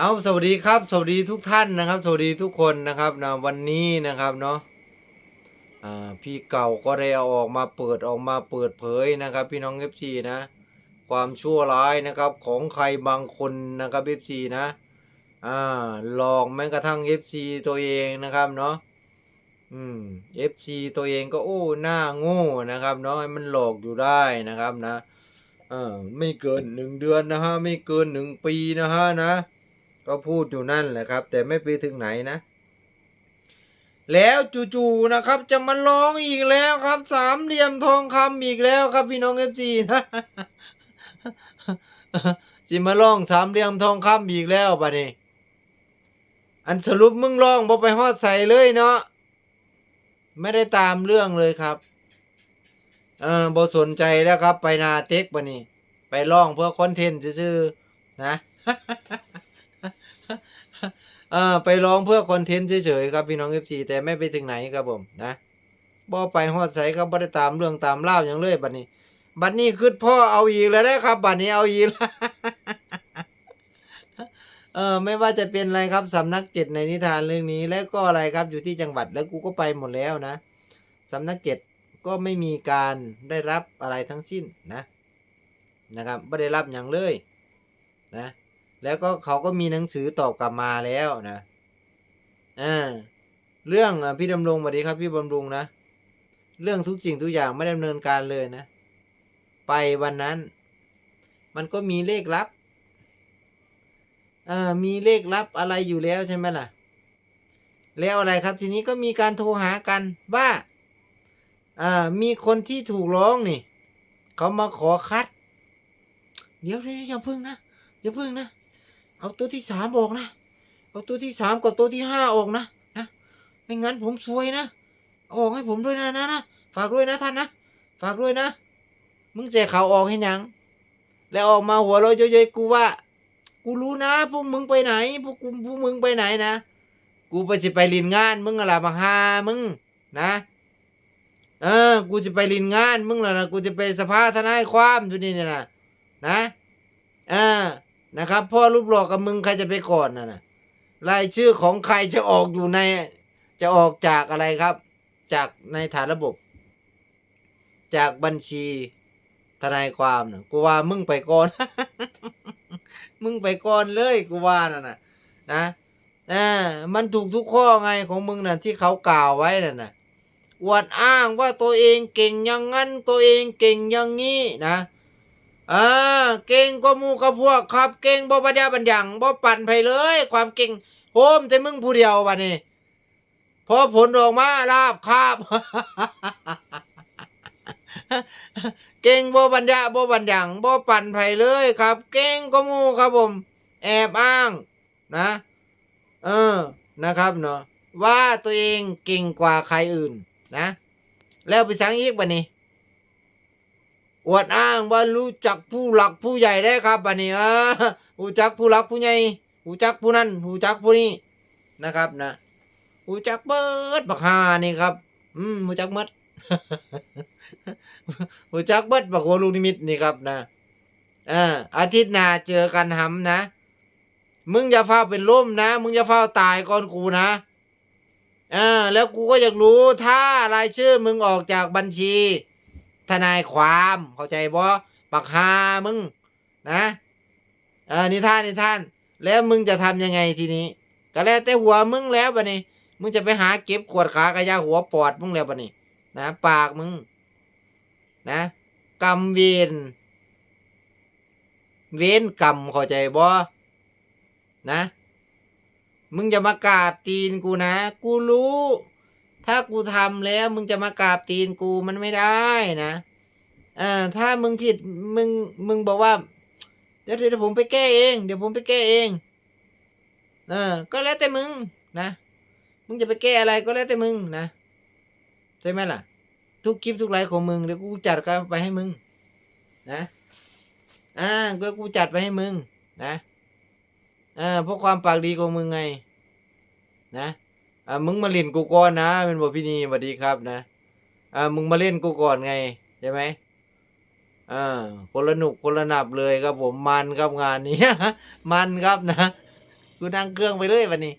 เอาสวัสดีครับ สวัสดีทุกท่านนะครับ สวัสดีทุกคนนะครับนะวันนี้นะครับเนาะพี่เก่าก็ได้เอาออกมาเปิดออกมาเปิดเผยนะครับ พี่น้องเอฟซีนะ ความชั่วร้ายนะครับของใครบางคนนะครับเอฟซีนะอ่าหลอกแม้กระทั่งเอฟซีตัวเองนะครับเนาะอืมเอฟซีตัวเองก็โอ้หน้าโง่นะครับเนาะให้มันหลอกอยู่ได้นะครับนะเออไม่เกินหนึ่งเดือนนะฮะไม่เกินหนึ่งปีนะฮะนะ ก็พูดอยู่นั่นแหละครับ แต่ไม่ไปถึงไหนนะ แล้วจู่ๆนะครับ จะมาร้องอีกแล้วครับ สามเหลี่ยมทองคำอีกแล้วครับ พี่น้องเอฟซีนะจิมาร้องสามเหลี่ยมทองคำอีกแล้วปะนี่อันสรุปมึงร้องบ่ไปฮอดใส่เลยเนาะไม่ได้ตามเรื่องเลยครับเออบ่สนใจแล้วครับ ไปนาเต็กปะนี่ไปร้องเพื่อคอนเทนต์ซื่อๆนะ ออไปร้องเพื่อคอนเทนต์เฉยๆครับพี่น้อง FC แต่ไม่ไปถึงไหนครับผมนะบ่ไปฮอดใสครับบ่ได้ตามเรื่องตามเล่าอย่างเลยบัดนี้ บัดนี้คือพ่อเอาอีกแล้วนะครับบัดนี้เอาอีกแล้วเออไม่ว่าจะเป็นอะไรครับสำนักเจ็ดในนิทานเรื่องนี้ แล้วก็อะไรครับอยู่ที่จังหวัดแล้วกูก็ไปหมดแล้วนะสำนักเจ็ดก็ไม่มีการได้รับอะไรทั้งสิ้นนะนะครับไม่ได้รับอย่างเลยนะ แล้วก็เขาก็มีหนังสือตอบกลับมาแล้วนะอ่าเรื่องพี่ดำรงสวัสดีครับพี่บำรุงนะ เรื่องทุกสิ่งทุกอย่างไม่ดำเนินการเลยนะ ไปวันนั้น มันก็มีเลขลับอ่ามีเลขลับอะไรอยู่แล้วใช่ไหมล่ะ แล้วอะไรครับทีนี้ก็มีการโทรหากันว่าอ่ามีคนที่ถูกร้องนี่ เขามาขอคัด เดี๋ยวเดี๋ยวอย่าพึ่งนะอย่าพึ่งนะ เอาตัวที่สามออกนะ เอาตัวที่สามกับตัวที่ห้าออกนะนะ ไม่งั้นผมซวยนะ ออกให้ผมด้วยนะนะนะ ฝากด้วยนะท่านนะ ฝากด้วยนะ มึงเจเขาออกให้ยัง แล้วออกมาหัวเราะเยอะๆกูว่า กูรู้นะพวกมึงไปไหน พวกกูพวกมึงไปไหนนะ กูไปสิไปลินงาน มึงอะไรมาหามึงนะเออ กูจะไปลินงาน มึงล่ะนะ กูจะไปสภาทนายความอยู่นี่เนี่ยนะ นะอ่า นะครับ พ่อรูปหล่อกับมึงใครจะไปก่อนน่ะนะรายชื่อของใครจะออกอยู่ในจะออกจากอะไรครับ จากในฐานระบบ จากบัญชีทนายความนะกูว่ามึงไปก่อน มึงไปก่อนเลยกูว่าน่ะนะนะอ่ามันถูกทุกข้อไงของมึงน่ะที่เขากล่าวไว้น่ะนะอวดอ้างว่าตัวเองเก่งอย่างนั้นตัวเองเก่งอย่างนี้นะ อ่าเก่งก็มูกับพวกครับ เก่งบ่ปัญญาบัญญังบ่ปั่นไปเลย ความเก่งโฮมแต่มึงผู้เดียวบัดนี้พอผลออกมาลาบคาบ เก่งบ่ปัญญาบ่บัญญังบ่ปั่นไผเลยครับ เก่งก็มูครับผม แอบอ้างนะ เออนะครับเนาะว่าตัวเองเก่งกว่าใครอื่นนะ แล้วไปสังอีกบัดนี้ อวดอ้างว่ารู้จักผู้หลักผู้ใหญ่ได้ครับบันนี้เออรู้จักผู้หลักผู้ใหญ่รู้จักผู้นั้นรู้จักผู้นี้นะครับนะรู้จักเบิดบักฮานี่ครับ อืมรู้จักหมดรู้จักเบิดบักโวลูกนิมิตนี่ครับนะเอ่าอาทิตย์หน้าเจอกันหำนะ มึงอย่าเฝ้าเป็นล่มนะ มึงอย่าเฝ้าตายก่อนกูนะอ่าแล้วกูก็อยากรู้ถ้ารายชื่อมึงออกจากบัญชี ทนายความเข้าใจบ่ปักฮามึงนะเออนิท่านนิท่าน แล้วมึงจะทำยังไงทีนี้ ก็แล้วแต่หัวมึงแล้วบะนี่มึงจะไปหาเก็บขวดขากระยาหัวปอดมึงแล้วบะนี่นะ ปากมึง นะกรรมเวรเวรกรรมเข้าใจบ่นะ มึงจะมากาบตีนกูนะ กูรู้ ถ้ากูทำแล้วมึงจะมากราบตีนกูมันไม่ได้นะอ่าถ้ามึงผิดมึงมึงบอกว่าเดี๋ยวเดี๋ยวผมไปแก้เอง เดี๋ยวผมไปแก้เองเออก็แล้วแต่มึงนะมึงจะไปแก้อะไรก็แล้วแต่มึงนะใช่ไหมล่ะ ทุกคลิปทุกไลฟ์ของมึงเดี๋ยวกูจัดกันไปให้มึง นะอ่าก็กูจัดไปให้มึงนะอ่าเพราะความปากดีของมึงไง นะ อ่ามึงมาเล่นกูก่อนนะเป็นบทพี่นีสวัสดีครับนะอ่ามึงมาเล่นกูก่อนไงใช่ไหมอ่าคนละหนุกคนละหนับเลยครับผมมันครับงานนี้มันครับนะกูนั่งเครื่องไปเลยวันนี้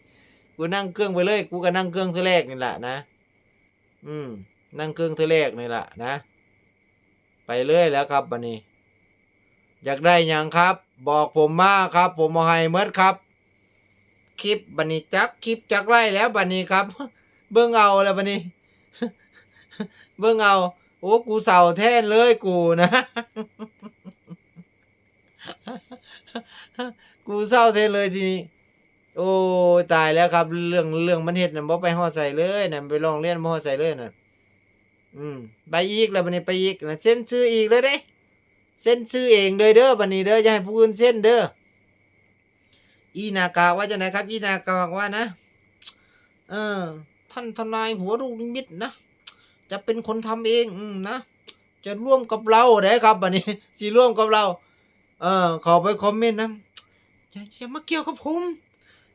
กูนั่งเครื่องไปเลยกูก็นั่งเครื่องเท่าแรกนี่แหละนะ อืม นั่งเครื่องเท่าแรกนี่แหละนะ ไปเลยแล้วครับวันนี้ อยากได้ยังครับ บอกผมมาครับ ผมเอาให้เมดครับ คลิปบันนี้จักคลิปจักไล่แล้วบันนี้ครับ เบิ่งเอาแล้วบันนี้ เบิ่งเอา โอ้กูเศร้าแท้เลยกูนะ กูเศร้าแท้เลยทีนี้โอ้ตายแล้วครับ เรื่องเรื่องมันเฮ็ดน่ะบ่ไปฮอใส่เลยน่ะไปลองเรียนบ่ฮอใส่เลยน่ะอืมไปอีกแล้วบัดนี้ไปอีกนะเซ็นชื่ออีกเลยเด้เซ็นชื่อเองเลยเด้อบัดนี้เด้ออย่าให้ผู้อื่นเซ็นเด้อ อีนากาว่าจะไหนครับ อีนากาบอกว่านะ เออ ท่านทนายหัวลูกนิมิตนะจะเป็นคนทำเอง อืมนะจะร่วมกับเราได้ครับบัดนี้สิร่วมกับเรา เออขอไปคอมเมนต์นะอย่าอย่ามาเกี่ยวกับผม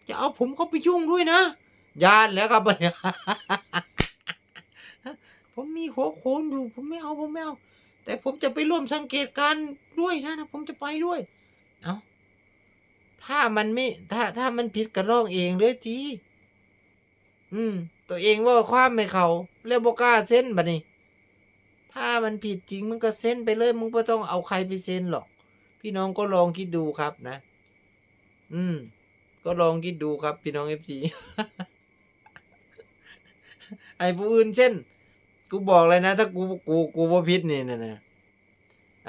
จะเอาผมเข้าไปยุ่งด้วยนะยานแล้วครับบัดนี้ผมมีหัวโขนอยู่ ผมไม่เอาผมไม่เอาแต่ผมจะไปร่วมสังเกตการด้วยนะนะผมจะไปด้วย เอา ถ้ามันไม่ ถ้าถ้ามันผิดก็ร้องเองเลยทีอืม ตัวเองว่าความไม่เขาเรียบกล้าเส้นบัดนี้ ถ้ามันผิดจริงมึงก็เส้นไปเลยมึงไม่ต้องเอาใครไปเซ็นหรอก พี่น้องก็ลองคิดดูครับนะ อืม ก็ลองคิดดูครับ พี่น้องเอฟซีไอ้ผู้อื่นเช่น กูบอกเลยนะ ถ้ากูกูกูว่าผิดนี่นะนะ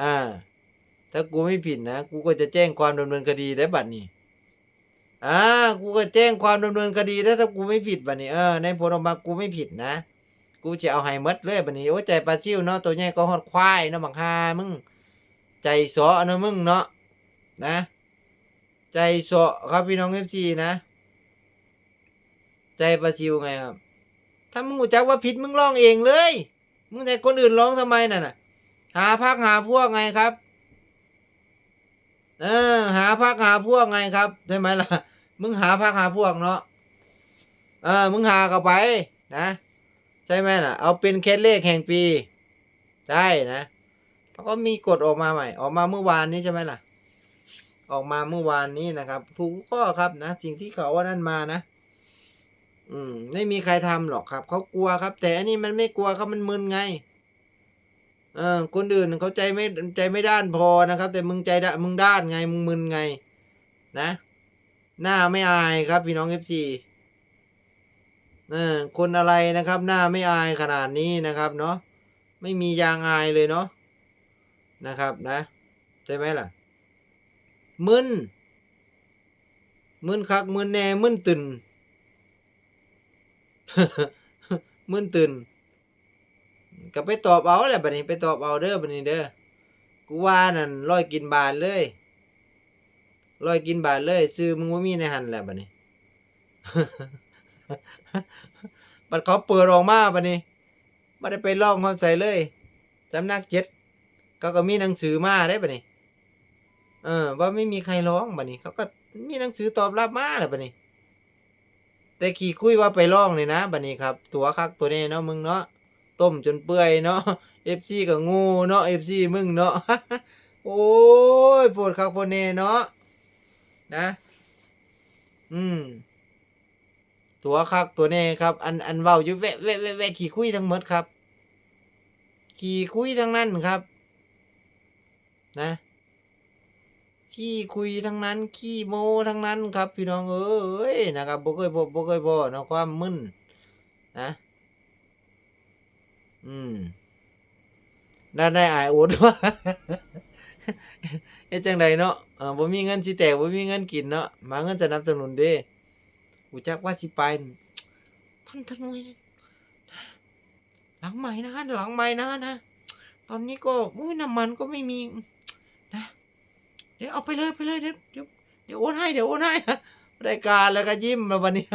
อ่า ถ้ากูไม่ผิดนะ กูก็จะแจ้งความดำเนินคดีได้บัดนี้อ่ากูก็แจ้งความดำเนินคดีได้ถ้ากูไม่ผิดบัดนี้เออในผลออกมากูไม่ผิดนะ กูจะเอาให้หมดเลยบัดนี้โอ้ใจปลาซิวเนาะตัวใหญ่ก็ฮอดควายเนาะบักฮามึงใจสอเนาะมึงเนาะนะ ใจสอครับพี่น้องเอฟซีนะ ใจปลาซิวไงครับถ้ามึงรู้จักว่าผิดมึงร้องเองเลย มึงแต่คนอื่นร้องทำไมน่ะน่ะ หาพักหาพวกไงครับ เออ หาพักหาพวกไงครับใช่ไหมล่ะ มึงหาพักหาพวกเนาะเออ มึงหาเข้าไปนะใช่ไหมล่ะ เอาเป็นเคสเลขแห่งปีได้นะแล้วก็มีกฎออกมาใหม่ ออกมาเมื่อวานนี้ใช่ไหมล่ะ ออกมาเมื่อวานนี้นะครับถูกข้อครับนะสิ่งที่เขาว่านั่นมานะ อืม ไม่มีใครทำหรอกครับเขากลัวครับ แต่อันนี้มันไม่กลัวครับมันมึนไง เออคนอื่นเขาใจไม่ใจไม่ด้านพอนะครับ แต่มึงใจด้มึงด้านไงมึงมึนไง นะ หน้าไม่อายครับ พี่น้องเอฟซีเออคนอะไรนะครับ หน้าไม่อายขนาดนี้นะครับ เนาะไม่มียางอายเลยเนาะนะครับนะใช่ไหมล่ะ มึนมึนคักมึนแน่มึนตื่นมึนตื่น ก็ไปตอบเอาแหละบัดนี้ไปตอบเอาเด้อบัดนี้เด้อกูว่านั่นร้อยกินบาทเลยร้อยกินบาทเลย ซื้อมึงว่ามีในหันแหละบัดนี้บัดเขาเปิดออกมาบัดนี้ไม่ได้ไปลองความใส่เลยสำนักเจ็ดเขาก็มีหนังสือมาได้บัดนี้ เออ ว่าไม่มีใครร้องบัดนี้ เขาก็มีหนังสือตอบรับมาแหละบัดนี้ แต่ขี่คุยว่าไปร้องเลยนะบัดนี้ครับ ตัวคักตัวนี้เนาะมึงเนาะ ต้มจนเปื่อยเนาะ FC ก็งูเนาะ FC มึงเนาะโอ้ยปวดคักปวดเน่เนาะนะ อืม ตัวคักตัวเน่ครับ อันอันเว้าอยู่แวะแวะแวะแวะขี่คุยทั้งหมดครับ ขี่คุยทั้งนั้นครับ นะขี้คุยทั้งนั้นขี้โมทั้งนั้นครับ พี่น้องเอ้ยนะครับบ่เคยบ่บ่เคยบ่เนาะความมึนนะ อืมได้ได้อายโอดว่าเฮ็ดจังไดเนาะเออบ่มีเงินสิแตกบ่มีเงินกินเนาะมาเงินสนับสนุนเด้กูจักว่าสิไปท่านทนวยหลังใหม่นะหลังใหม่นะนะ ตอนนี้ก็อุ้ยน้ำมันก็ไม่มีนะ เดี๋ยวเอาไปเลยไปเลยเดี๋ยวเดี๋ยวเดี๋ยวโอนให้เดี๋ยวโอนให้รายการแล้วก็ยิ้มมาวันนี้